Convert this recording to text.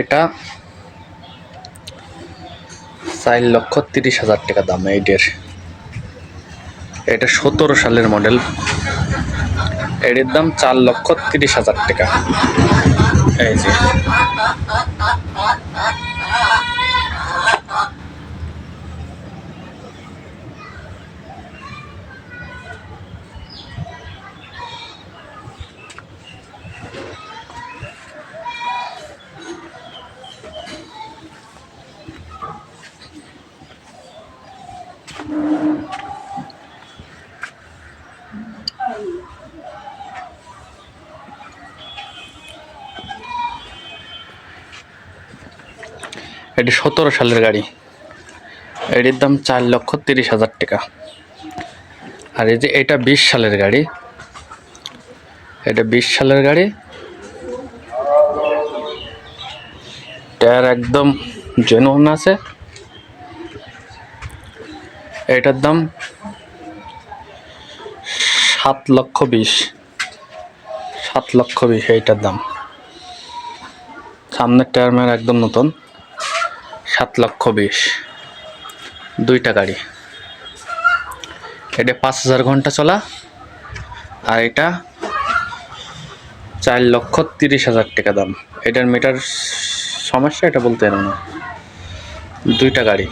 এটা চার লক্ষ তিরিশ হাজার টাকা দাম এইটার। এটা সতেরো সালের মডেল এটির দাম চার লক্ষ তিরিশ হাজার টাকা। এই যে। এটি সতেরো সালের গাড়ি। এটির দাম চার লক্ষ তিরিশ হাজার টাকা। আর এই যে এটা বিশ সালের গাড়ি। এটা বিশ সালের গাড়ি। টায়ার একদম জেনুইন আছে। এটার দাম সাত লক্ষ বিশ। সাত লক্ষ বিশ এইটার দাম। সামনের টায়ার ম্যার একদম নতুন। সাত লক্ষ বিশ। দুইটা গাড়ি। এটা পাঁচ হাজার ঘণ্টা চলা। আর এটা চার লক্ষ তিরিশ হাজার টাকা দাম। এটার মিটার সমস্যা, এটা বলতে না। দুইটা গাড়ি।